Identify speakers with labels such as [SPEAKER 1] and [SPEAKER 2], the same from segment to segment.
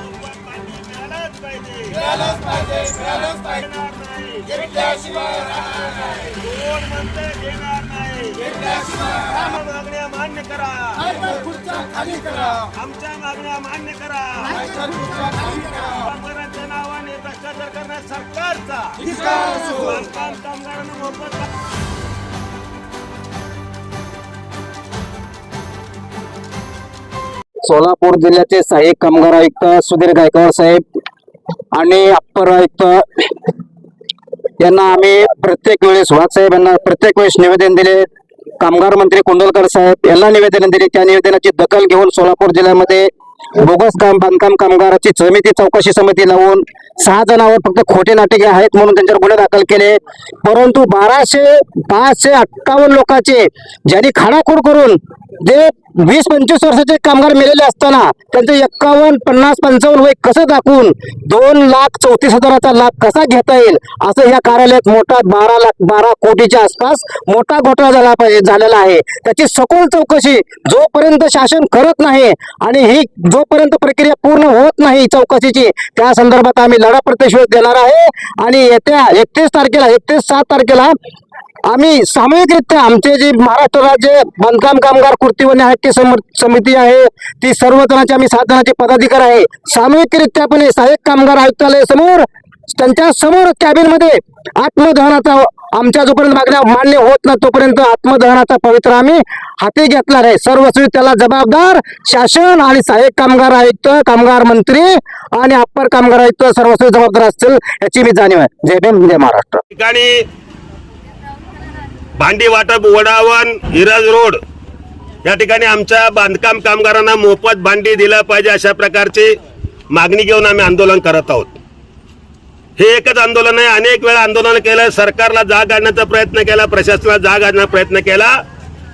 [SPEAKER 1] मिळालंच पाहिजे
[SPEAKER 2] मिळालंच पाहिजे
[SPEAKER 1] मिळालंच पाहिजे घेतल्याशिवाय राहणार नाही
[SPEAKER 2] कोण म्हणते घेणार नाही
[SPEAKER 1] घेतल्याशिवाय
[SPEAKER 2] मागण्या मान्य करा
[SPEAKER 1] आमच्या खुर्च्या खाली करा
[SPEAKER 2] आमच्या मागण्या मान्य करा.
[SPEAKER 1] आमच्या खुर्च्या खाली करा
[SPEAKER 2] कामगारांच्या नावाने भ्रष्टाचार करण्यास सरकारचा बांधकाम कामगारांना मोफत
[SPEAKER 3] सोलापूर जिल्ह्याचे सहाय्यक कामगार आयुक्त सुधीर गायकवाड साहेब आणि अप्पर आयुक्त यांना आम्ही प्रत्येक वेळेस सुहास साहेब यांना प्रत्येक वेळेस निवेदन दिले. कामगार मंत्री कुंडलकर साहेब यांना निवेदन दिले. त्या निवेदनाची दखल घेऊन सोलापूर जिल्ह्यामध्ये बोगस काम बांधकाम कामगाराची समिती चौकशी समिती लावून सहा जणांवर फक्त खोटे नाटके आहेत म्हणून त्यांच्यावर गुन्हे दाखल केले. परंतु बाराशे पाचशे अठ्ठावन्न लोकांचे ज्यांनी खाडाखोड करून जे वीस पंचवीस वर्षाचे कामगार मेलेले असताना त्यांचे एक्कावन्न पन्नास पंचावन्न वय कसं दाखवून दोन लाख चौतीस हजाराचा लाभ कसा घेता येईल? असं ह्या कार्यालयात मोठा बारा लाख बारा कोटीच्या आसपास मोठा घोटाळा झाला पाहिजे झालेला आहे. त्याची सखोल चौकशी जोपर्यंत शासन करत नाही आणि ही जोपर्यंत प्रक्रिया पूर्ण होत नाही चौकशीची त्या संदर्भात आम्ही लढा प्रतिशोध देणार आहे. आणि येत्या एकतीस तारखेला एकतीस सात तारखेला आम्ही सामूहिकरित्या आमचे जे महाराष्ट्र राज्य बांधकाम कामगार कृती व सम- समिती आहे ती सर्व जणांचे आम्ही सात जणांचे पदाधिकारी आहे. सामूहिकरित्या आपण सहाय्यक कामगार आयुक्तालय समोर त्यांच्यासमोर कॅबिनमध्ये आत्मदहनाचा आमच्या जोपर्यंत मागण्या मान्य होत नाही तोपर्यंत आत्मदहनाचा पवित्र आम्ही हाती घेतणार आहे सर्वस्वी त्याला जबाबदार शासन आणि सहाय्यक कामगार आयुक्त कामगार मंत्री आणि अप्पर कामगार आयुक्त सर्वस्वी जबाबदार असतील याची मी जाणीव आहे. जय भीम जय महाराष्ट्र.
[SPEAKER 2] ठिकाणी भांडी वाटप वडावन हिरज रोड. या ठिकाणी आमच्या बांधकाम कामगारांना मोफत भांडी दिलं पाहिजे अशा प्रकारची मागणी घेऊन आम्ही आंदोलन करत आहोत. हे एकच आंदोलन आहे. अनेक वेळा आंदोलन केलं सरकारला जाग आणण्याचा प्रयत्न केला प्रशासनाला जाग आणण्याचा प्रयत्न केला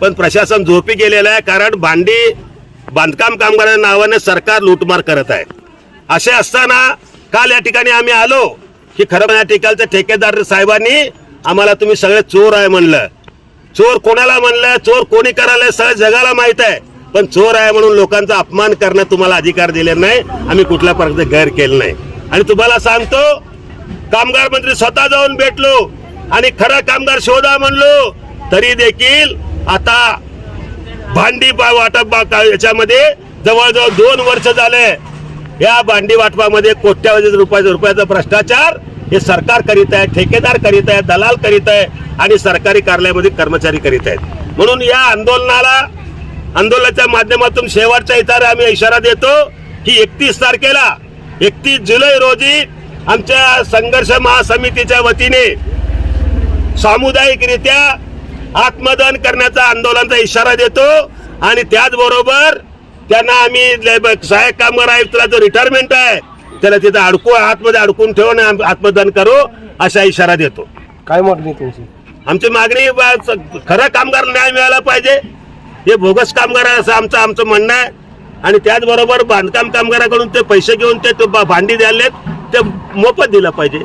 [SPEAKER 2] पण प्रशासन झोपी गेलेलं आहे कारण भांडी बांधकाम कामगारांच्या नावाने सरकार लूटमार करत आहे. असे असताना काल या ठिकाणी आम्ही आलो की खरं या ठिकाणच्या ठेकेदार साहेबांनी आम्हाला तुम्ही सगळे चोर आहे म्हणलं. चोर कोणाला म्हणलं चोर कोणी करायला सगळ्या जगाला माहीत आहे. पण चोर आहे म्हणून लोकांचा अपमान करण्यात तुम्हाला अधिकार दिले नाही आम्ही कुठल्या प्रकारचे गैर केलं नाही. आणि तुम्हाला सांगतो कामगार मंत्री स्वतः जाऊन भेटलो आणि खरा कामगार शोधा म्हणलो तरी देखील आता भांडी वाटप का- याच्यामध्ये जवळजवळ दोन वर्ष झाले. या भांडी वाटपामध्ये कोट्यावधी रुपयाचा रुपयाचा भ्रष्टाचार हे सरकार करीत आहे ठेकेदार करीत आहे दलाल करीत आहे आणि सरकारी कार्यालयामध्ये कर्मचारी करीत आहेत. म्हणून या आंदोलनाला आंदोलनाच्या माध्यमातून शेवटचा इशारा आम्ही इशारा देतो की एकतीस तारखेला एकतीस जुलै रोजी आमच्या संघर्ष महासमितीच्या वतीने सामुदायिकरित्या आत्मदान करण्याचा आंदोलनाचा इशारा देतो आणि त्याचबरोबर त्यांना आम्ही सहाय्यक कामगार आयुक्तला जो रिटायरमेंट आहे त्याला तिथं अडकू आतमध्ये अडकून ठेवून आत्मदहन करू असा इशारा देतो.
[SPEAKER 4] काय मागणी तुमची?
[SPEAKER 2] आमची मागणी खरं कामगार न्याय मिळाला पाहिजे. हे बोगस कामगार आहे असं आमचं आमचं म्हणणं आहे. आणि त्याचबरोबर बांधकाम कामगाराकडून ते पैसे घेऊन ते भांडी द्यायलेत. ते मोफत दिलं पाहिजे.